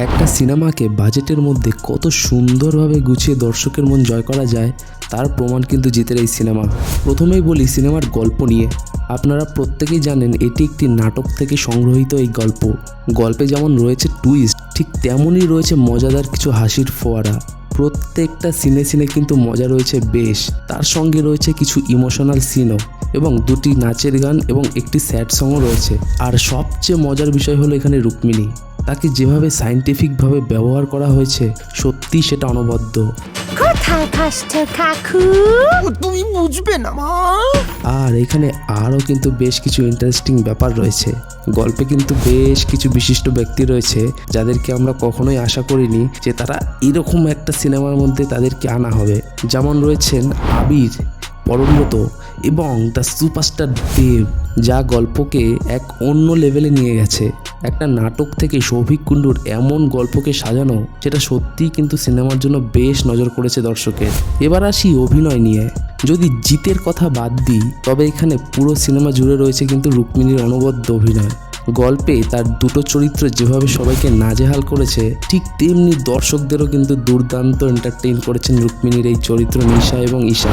একটা সিনেমাকে বাজেটের মধ্যে কত সুন্দরভাবে গুছিয়ে দর্শকের মন জয় করা যায়, তার প্রমাণ কিন্তু জিতের এই সিনেমা। প্রথমেই বলি সিনেমার গল্প নিয়ে। আপনারা প্রত্যেকেই জানেন এটি একটি নাটক থেকে সংগ্রহীত এই গল্প। গল্পে যেমন রয়েছে টুইস্ট ঠিক তেমনই রয়েছে মজাদার কিছু হাসির ফোয়ারা। প্রত্যেকটা সিনে সিনে কিন্তু মজা রয়েছে বেশ। তার সঙ্গে রয়েছে কিছু ইমোশনাল সিনও এবং দুটি নাচের গান এবং একটি স্যাড সংও রয়েছে। আর সবচেয়ে মজার বিষয় হলো এখানে রুক্মিণী। তাকে যেভাবে সাইন্টিফিকভাবে ব্যবহার করা হয়েছে সত্যি সেটা অনবদ্য। কোথায় কাকু। তুমি বুঝবে না মা। আর এখানে আরও কিন্তু বেশ কিছু ইন্টারেস্টিং ব্যাপার রয়েছে। গল্পে কিন্তু বেশ কিছু বিশিষ্ট ব্যক্তি রয়েছে যাদেরকে আমরা কখনোই আশা করিনি যে তারা এরকম একটা সিনেমার মধ্যে তাদেরকে আনা হবে। যেমন রয়েছেন আবির। পরমব্রত এবং দ্য সুপারস্টার দেব যা গল্পকে এক অন্য লেভেলে নিয়ে গেছে। একটা নাটক থেকে সৌভিক কুণ্ডুর এমন গল্পকে সাজানো, সেটা সত্যিই কিন্তু সিনেমার জন্য বেশ নজর করেছে দর্শকের। এবার আসি অভিনয় নিয়ে। যদি জিতের কথা বাদ দিই, তবে এখানে পুরো সিনেমা জুড়ে রয়েছে কিন্তু রুক্মিণীর অনবদ্য অভিনয়। গল্পে তার দুটো চরিত্র যেভাবে সবাইকে নাজেহাল করেছে, ঠিক তেমনি দর্শকদেরও কিন্তু দুর্দান্ত এন্টারটেইন করেছেন রুক্মিণীর এই চরিত্র নিশা এবং ঈশা।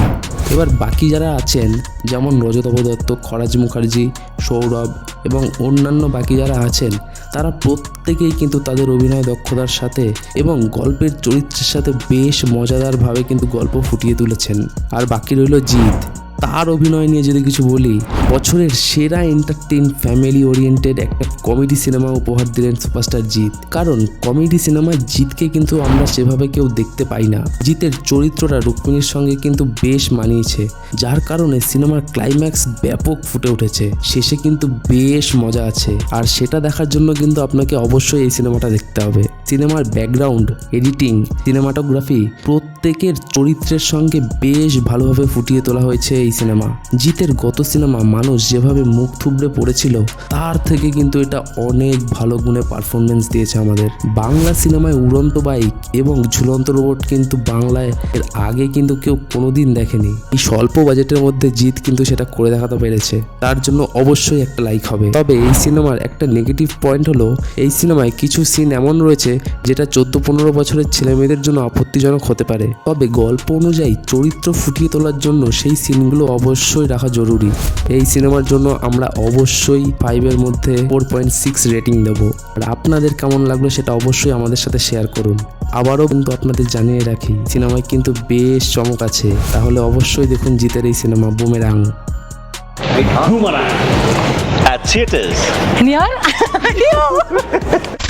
এবার বাকি যারা আছেন, যেমন রজত দত্ত খরাজ মুখার্জি, সৌরভ এবং অন্যান্য বাকি যারা আছেন, তারা প্রত্যেকেই কিন্তু তাদের অভিনয় দক্ষতার সাথে এবং গল্পের চরিত্রের সাথে বেশ মজাদারভাবে কিন্তু গল্প ফুটিয়ে তুলেছেন। আর বাকি রইল জিৎ। তার অভিনয় নিয়ে যদি কিছু বলি বছরের সেরা এন্টারটেইন ফ্যামিলি ওরিয়েন্টেড একটা কমেডি সিনেমা উপহার দিলেন সুপারস্টার জিৎ। কারণ কমেডি সিনেমায় জিতকে কিন্তু আমরা সেভাবে কেউ দেখতে পাই না। জিতের চরিত্রটা রুক্মিণীর সঙ্গে কিন্তু বেশ মানিয়েছে। যার কারণে সিনেমার ক্লাইম্যাক্স ব্যাপক ফুটে উঠেছে। শেষে কিন্তু বেশ মজা আছে। আর সেটা দেখার জন্য কিন্তু আপনাকে অবশ্যই এই সিনেমাটা দেখতে হবে। সিনেমার ব্যাকগ্রাউন্ড এডিটিং সিনেমাটোগ্রাফি প্রত্যেকের চরিত্রের সঙ্গে বেশ ভালোভাবে ফুটিয়ে তোলা হয়েছে এই সিনেমা জিতের গত সিনেমা মানুষ যেভাবে মুখ থুবড়ে পড়েছিল, তার থেকে কিন্তু এটা অনেক ভালো গুণে পারফরমেন্স দিয়েছে আমাদের। বাংলা সিনেমায় উড়ন্ত বাইক এবং ঝুলন্ত রোবট কিন্তু বাংলায় এর আগে কিন্তু কেউ কোনোদিন দেখেনি। এই স্বল্প বাজেটের মধ্যে জিত কিন্তু সেটা করে দেখাতে পেরেছে। তার জন্য অবশ্যই একটা লাইক হবে। তবে এই সিনেমার একটা নেগেটিভ পয়েন্ট হলো, এই সিনেমায় কিছু সিন এমন রয়েছে, যেটা চোদ্দ পনেরো বছরের ছেলে মেয়েদের জন্য আপত্তিজনক হতে পারে। তবে গল্প অনুযায়ী চরিত্র ফুটিয়ে তোলার জন্য সেই সিনগুলো অবশ্যই রাখা জরুরি। এই সিনেমার জন্য আমরা অবশ্যই ফাইভের মধ্যে ফোর পয়েন্ট সিক্স রেটিং দেবো। আর আপনাদের কেমন লাগল সেটা অবশ্যই আমাদের সাথে শেয়ার করুন। আবারও কিন্তু আপনাদের জানিয়ে রাখি সিনেমায় কিন্তু বেশ চমক আছে। তাহলে অবশ্যই দেখুন জিতের এই cinema Boomerang Boomerang at theatres. Near